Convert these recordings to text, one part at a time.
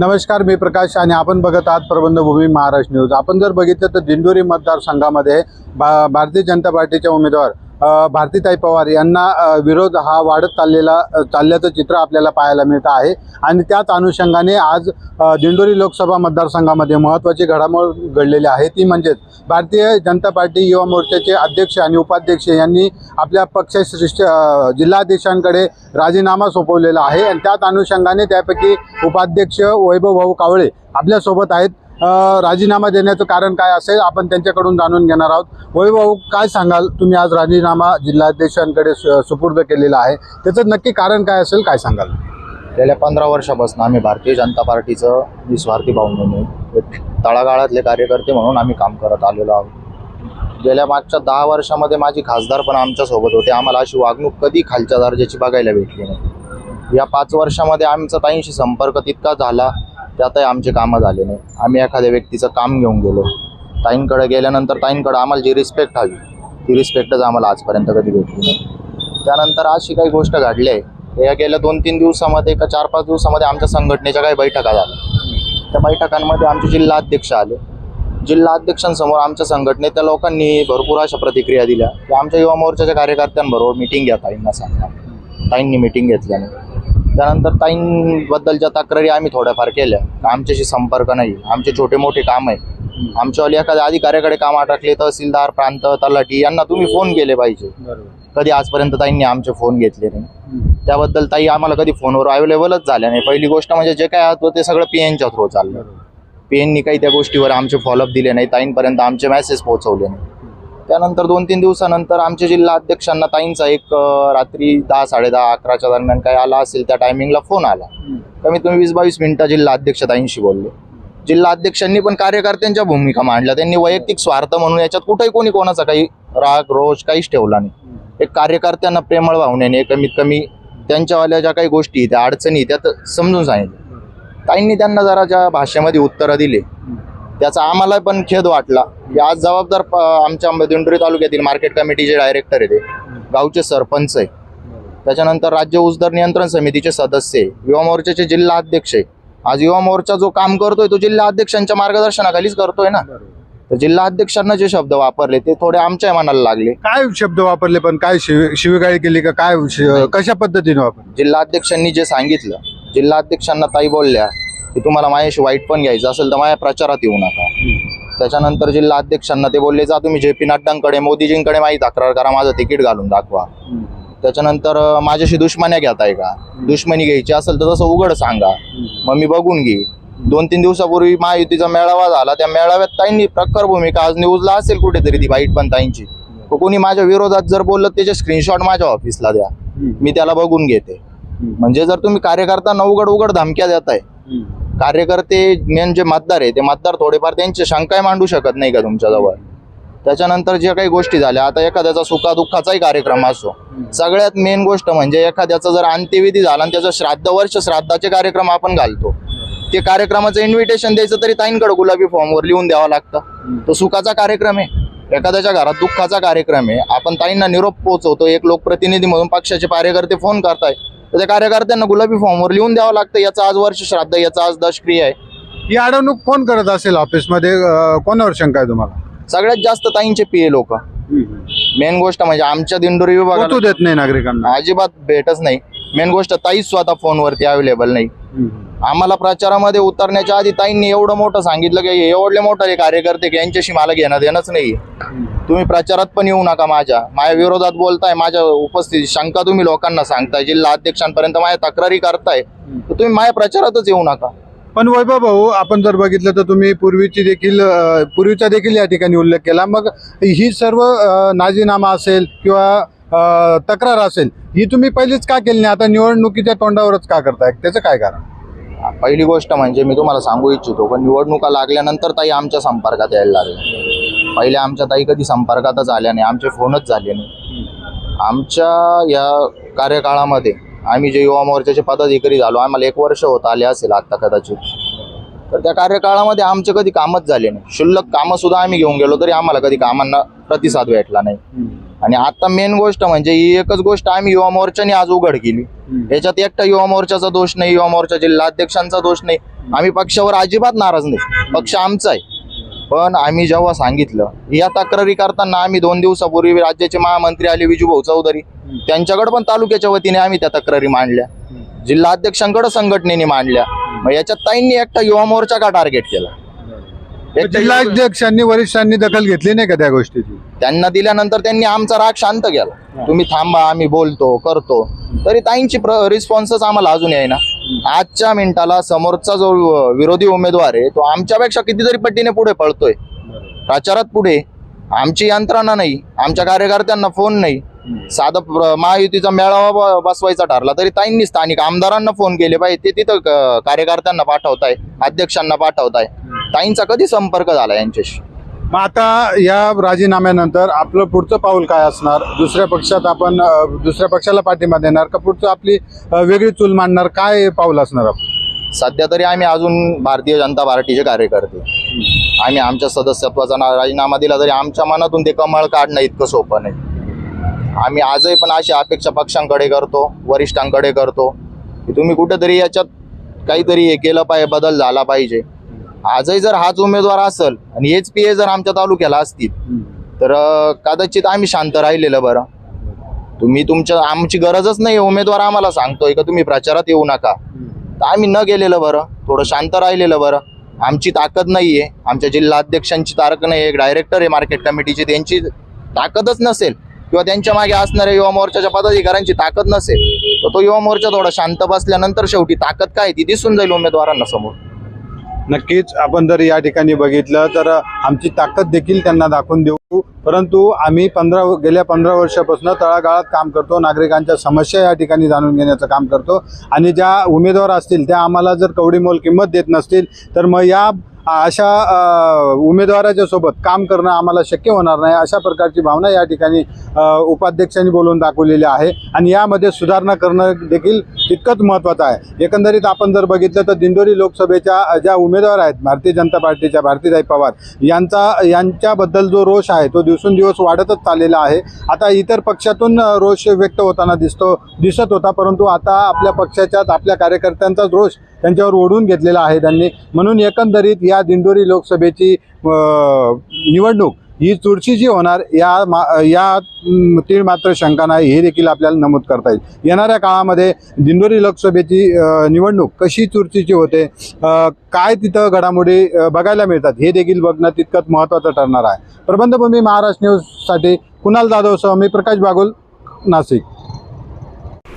नमस्कार मी प्रकाश आणि आपण बघत आहात प्रबंधभूमी महाराष्ट्र न्यूज. आपण जर बघितलं तर दिंडोरी मतदारसंघामध्ये भा भारतीय जनता पार्टीच्या उमेदवार भारतीताई पवार यांना विरोध हा वाढत चाललेला चालल्याचं चित्र आपल्याला पाहायला मिळत आहे. आणि त्याच अनुषंगाने आज दिंडोरी लोकसभा मतदारसंघामध्ये महत्त्वाची घडामोड घडलेली आहे. ती म्हणजेच भारतीय जनता पार्टी युवा मोर्चाचे अध्यक्ष आणि उपाध्यक्ष यांनी आपल्या पक्षश्रेष्ठ जिल्हाध्यक्षांकडे राजीनामा सोपवलेला आहे. आणि त्याच अनुषंगाने त्यापैकी उपाध्यक्ष वैभव भाऊ कावळे आपल्यासोबत आहेत. राजीनामा देण्याचं कारण काय असेल आपण त्यांच्याकडून जाणून घेणार आहोत. वैभव काय सांगाल? तुम्ही आज राजीनामा जिल्हाध्यक्षांकडे सु- सुपूर्द केलेला आहे. त्याचं नक्की कारण काय असेल काय सांगाल? गेल्या पंधरा वर्षापासून आम्ही भारतीय जनता पार्टीचं निस्वार्थी भावनेने एक तळागाळातले कार्यकर्ते म्हणून आम्ही काम करत आलेलो आहोत. गेल्या मागच्या दहा वर्षामध्ये माझी खासदार पण आमच्यासोबत होते. आम्हाला अशी वागणूक कधी खालच्या दर्जाची बघायला भेटली नाही. या पाच वर्षामध्ये आमचा ताईंशी संपर्क तितका झाला. त्यातही आमचे कामं झाले नाही. आम्ही एखाद्या व्यक्तीचं काम घेऊन गेलो. ताईंकडे गेल्यानंतर ताईंकडं आम्हाला जी रिस्पेक्ट हवी ती रिस्पेक्टच आम्हाला आजपर्यंत कधी भेटली नाही. त्यानंतर अशी काही गोष्ट घडली आहे. या गेल्या दोन तीन दिवसामध्ये का चार पाच दिवसामध्ये आमच्या संघटनेच्या काही बैठका झाल्या. त्या बैठकांमध्ये आमचे जिल्हा अध्यक्ष आले. जिल्हा अध्यक्षांसमोर आमच्या संघटनेतल्या लोकांनी भरपूर अशा प्रतिक्रिया दिल्या. की आमच्या युवा मोर्चाच्या कार्यकर्त्यांबरोबर मिटिंग घ्या ताईंना सांगा. ताईंनी मिटिंग घेतल्याने. त्यानंतर ताईंबद्दलच्या तक्रारी आम्ही थोड्याफार केल्या. आमच्याशी संपर्क नाही. आमचे छोटे मोठे काम आहे. आमच्यावाली एखाद्या अधिकाऱ्याकडे काम अटकले तहसीलदार प्रांत तलाठी यांना तुम्ही फोन केले पाहिजे. कधी आजपर्यंत ताईंनी आमचे फोन घेतले नाही. त्याबद्दल ताई आम्हाला कधी फोनवर अवेलेबलच झाल्या नाही. पहिली गोष्ट म्हणजे जे काय होतं ते सगळं पी एनच्या थ्रू चाललं. पी एननी काही त्या गोष्टीवर आमचे फॉलोअप दिले नाही. ताईंपर्यंत आमचे मेसेज पोहोचवले नाही. त्यानंतर दोन तीन दिवसानंतर आमच्या जिल्हा अध्यक्षांना ताईंचा एक रात्री दहा साडेदहा अकराच्या दरम्यान काय आला असेल त्या टायमिंगला फोन आला. कमीत कमी वीस बावीस मिनिटं जिल्हा अध्यक्ष ताईंशी बोलले. जिल्हा अध्यक्षांनी पण कार्यकर्त्यांच्या भूमिका मांडल्या. त्यांनी वैयक्तिक स्वार्थ म्हणून याच्यात कुठेही कोणी कोणाचा काही राग रोष काहीच ठेवला नाही. एक कार्यकर्त्यांना प्रेमळ भावनेने कमीत कमी त्यांच्यावाल्या ज्या काही गोष्टी त्या अडचणी त्यात समजून सांगितलं. ताईंनी त्यांना जरा ज्या भाषेमध्ये उत्तरं दिले त्याचा आम्हाला पण खेद वाटला. की आज जबाबदार आमच्या दिंडोरी तालुक्यातील मार्केट कमिटीचे डायरेक्टर आहे ते. गावचे सरपंच आहे. त्याच्यानंतर राज्य ऊसदर नियंत्रण समितीचे सदस्य आहे. युवा मोर्चाचे जिल्हा अध्यक्ष आहे. आज युवा मोर्चा जो काम करतोय तो जिल्हा अध्यक्षांच्या मार्गदर्शनाखालीच करतोय ना. तर जिल्हा अध्यक्षांना जे शब्द वापरले ते थोडे आमच्या मनाला लागले. काय शब्द वापरले पण काय शिव शिवीगाळी केली का काय कशा पद्धतीने वापरले? जिल्हा अध्यक्षांनी जे सांगितलं जिल्हा अध्यक्षांना ताई बोलल्या की तुम्हाला माझ्याशी वाईट पण घ्यायचं असेल तर माझ्या प्रचारात येऊ नका. त्याच्यानंतर जिल्हा अध्यक्षांना ते बोलले जा तुम्ही जे पी नड्डांकडे मोदीजींकडे माझी तक्रार करा माझं तिकीट घालून दाखवा. त्याच्यानंतर माझ्याशी दुश्मन्या घेताय का? दुश्मनी घ्यायची असेल तर तसं उघड सांगा. मग मी बघून घे. दोन तीन दिवसापूर्वी महायुतीचा मेळावा झाला. त्या मेळाव्यात ताईंनी प्रखर भूमिका आज न्यूजला असेल कुठेतरी ती वाईट पण ताईंची. तर कोणी माझ्या विरोधात जर बोललं त्याचे स्क्रीनशॉट माझ्या ऑफिसला द्या. मी त्याला बघून घेते. म्हणजे जर तुम्ही कार्यकर्त्यांना उघड उघड धमक्या देताय कार्यकर्ते मेन जे मतदार आहे ते मतदार थोडेफार त्यांचे शंकाही मांडू शकत नाही का तुमच्याजवळ? त्याच्यानंतर ज्या काही गोष्टी झाल्या आता एखाद्याचा सुखादुःखाचाही कार्यक्रम असो. सगळ्यात मेन गोष्ट म्हणजे एखाद्याचा जर अंत्यविधी झाला आणि त्याचं श्राद्ध वर्ष श्राद्धाचे कार्यक्रम आपण घालतो. ते कार्यक्रमाचं इन्व्हिटेशन द्यायचं तरी ताईंकडे गुलाबी फॉर्मवर लिहून द्यावं लागतं. तो सुखाचा कार्यक्रम आहे. एखाद्याच्या घरात दुःखाचा कार्यक्रम आहे. आपण ताईंना निरोप पोहोचवतो. एक लोकप्रतिनिधी म्हणून पक्षाचे कार्यकर्ते फोन करताय तर त्या कार्यकर्त्यांना गुलाबी फॉर्मवर लिहून द्यावं लागतं. याचं आज वर्ष श्राद्ध याचं आज दशक्रिया आहे. ही अडवणूक कोण करत असेल ऑफिसमध्ये? अं, कोणावर शंका आहे तुम्हाला? सगळ्यात जास्त ताईंचे पीए लोक. मेन गोष्ट म्हणजे आमच्या दिंडोरी विभागात पोचू देत नाही नागरिकांना. अजिबात भेटच नाही. मेन गोष्ट ताईच स्वतः फोनवरती अवेलेबल नाही. आम्हाला प्रचारामध्ये उतरण्याच्या आधी ताईंनी एवढं मोठं सांगितलं की हे एवढे मोठे कार्यकर्ते की यांच्याशी मला घेणं देणंच नाही तुम्ही प्रचारात पण येऊ नका माझ्या. माझ्या विरोधात बोलताय माझ्या उपस्थिती शंका तुम्ही लोकांना सांगताय जिल्हा अध्यक्षांपर्यंत माझ्या तक्रारी करताय. तर तुम्ही माझ्या प्रचारातच येऊ नका. पण वैभव भाऊ आपण जर बघितलं तर तुम्ही पूर्वीची देखील पूर्वीचा देखील या ठिकाणी उल्लेख केला. मग ही सर्व नाजीनामा असेल किंवा तक्रार असेल ही तुम्ही पहिलीच का केली नाही? आता निवडणुकीच्या तोंडावरच का करताय? त्याचं काय कारण? पहिली गोष्ट म्हणजे मी तुम्हाला सांगू इच्छितो पण निवडणुका लागल्यानंतर ताई आमच्या संपर्कात यायला लागल्या. पहिले आमच्या ताई कधी संपर्कातच आल्या नाही आमचे फोनच झाले नाही. आमच्या या कार्यकाळामध्ये आम्ही जे युवा मोर्चाचे पदाधिकारी झालो आम्हाला एक वर्ष होत आले असेल आत्ता कदाचित. तर त्या कार्यकाळामध्ये आमचे कधी कामच झाले नाही. शुल्लक कामं सुद्धा आम्ही घेऊन गेलो तरी आम्हाला कधी कामांना प्रतिसाद भेटला नाही. आणि आता मेन गोष्ट म्हणजे ही एकच गोष्ट आम्ही युवा मोर्चाने आज उघड केली. याच्यात एकटा युवा मोर्चाचा दोष नाही युवा मोर्चा जिल्हाध्यक्षांचा दोष नाही. आम्ही पक्षावर अजिबात नाराज नाही. पक्ष आमचा आहे. पण आम्ही जेव्हा सांगितलं या तक्रारी करताना आम्ही दोन दिवसापूर्वी राज्याचे महामंत्री आले विजूभाऊ चौधरी. त्यांच्याकडे पण तालुक्याच्या वतीने आम्ही त्या तक्रारी मांडल्या. जिल्हाध्यक्षांकडे संघटनेने मांडल्या. मग याच्यात ताईंनी एकटा युवा मोर्चा का टार्गेट केला? एकटा युवा- जिल्हाध्यक्षांनी वरिष्ठांनी दखल घेतली नाही का त्या गोष्टीची? त्यांना दिल्यानंतर त्यांनी आमचा राग शांत केला. तुम्ही थांबा आम्ही बोलतो करतो. तरी ताईंची रिस्पॉन्सच आम्हाला अजून आहे ना. आजच्या मिनिटाला समोरचा जो विरोधी उमेदवार आहे तो आमच्यापेक्षा कितीतरी पट्टीने पुढे पळतोय. प्रचारात पुढे. आमची यंत्रणा नाही. आमच्या कार्यकर्त्यांना फोन नाही. साधं महायुतीचा मेळावा बसवायचा ठरला तरी ताईंनी स्थानिक आमदारांना फोन केले पाहिजे. ते तिथं कार्यकर्त्यांना पाठवताय अध्यक्षांना पाठवताय. ताईंचा कधी संपर्क झाला यांच्याशी? मग आता या राजीनाम्यानंतर आपलं पुढचं पाऊल काय असणार? दुसऱ्या पक्षात आपण दुसऱ्या पक्षाला पाठिंबा देणार का पुढचं आपली वेगळी चूल मांडणार? काय पाऊल असणार आपण? सध्या तरी आम्ही अजून भारतीय जनता पार्टीचे कार्यकर्ते. आम्ही आमच्या सदस्यत्वाचा ना- राजीनामा दिला तरी आमच्या मनातून ते कमळ काढणं इतकं सोपं नाही. आम्ही आजही पण अशी अपेक्षा पक्षांकडे करतो वरिष्ठांकडे करतो की तुम्ही कुठेतरी याच्यात काहीतरी हे केलं पाहिजे बदल झाला पाहिजे. आजही जर हाच उमेदवार असेल आणि हेच पी ए जर आमच्या तालुक्याला असतील तर कदाचित आम्ही शांत राहिलेलं बरं. तुम्ही तुमच्या आमची गरजच नाही उमेदवार आम्हाला सांगतोय का तुम्ही प्रचारात येऊ नका. तर आम्ही न गेलेलं बरं. थोडं शांत राहिलेलं बरं. आमची ताकद नाही आहे. आमच्या जिल्हा अध्यक्षांची तारक नाही एक डायरेक्टर आहे मार्केट कमिटीची. त्यांची ताकदच नसेल. किंवा त्यांच्या मागे असणाऱ्या युवा मोर्चाच्या पदाधिकाऱ्यांची ताकद नसेल. तर तो युवा मोर्चा थोडा शांत बसल्यानंतर शेवटी ताकद काय ती दिसून जाईल उमेदवारांना समोर. नक्कीच. आपण जर या ठिकाणी बघितलं तर आमची ताकद देखील त्यांना दाखवून देऊ. परंतु आम्ही पंधरा गेल्या पंधरा वर्षापासून तळागाळात काम करतो. नागरिकांच्या समस्या या ठिकाणी जाणून घेण्याचं काम करतो. आणि ज्या उमेदवार असतील त्या आम्हाला जर कवडीमोल किंमत देत नसतील तर मग या अशा उमेदवाराच्या सोबत काम करणं आम्हाला शक्य होणार नाही. अशा प्रकारची भावना या ठिकाणी उपाध्यक्षांनी बोलून दाखवलेली आहे. आणि यामध्ये सुधारणा करणं देखील तितकंच महत्त्वाचं आहे. एकंदरीत आपण जर बघितलं तर दिंडोरी लोकसभेच्या ज्या उमेदवार आहेत भारतीय जनता पार्टीच्या भारतीताई पवार यांचा यांच्याबद्दल जो रोष आहे तो दिवसेंदिवस वाढतच चाललेला आहे. आता इतर पक्षातून रोष व्यक्त होताना दिसतो दिसत होता परंतु आता आपल्या पक्षाच्याच आपल्या कार्यकर्त्यांचाच रोष त्यांच्यावर ओढून घेतलेला आहे त्यांनी. म्हणून एकंदरीत या दिंडोरी लोकसभेची निवडणूक ही चुरशीची होणार या मा या तीळ मात्र शंका नाही. हे देखील आपल्याला नमूद करता येईल. येणाऱ्या काळामध्ये दिंडोरी लोकसभेची निवडणूक कशी चुरशीची होते काय तिथं घडामोडी बघायला मिळतात हे देखील बघणं तितकंच महत्त्वाचं ठरणार आहे. प्रबंधभूमी महाराष्ट्र न्यूजसाठी कुणाल जाधवसह मी प्रकाश बागुल नाशिक.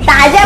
ताज्या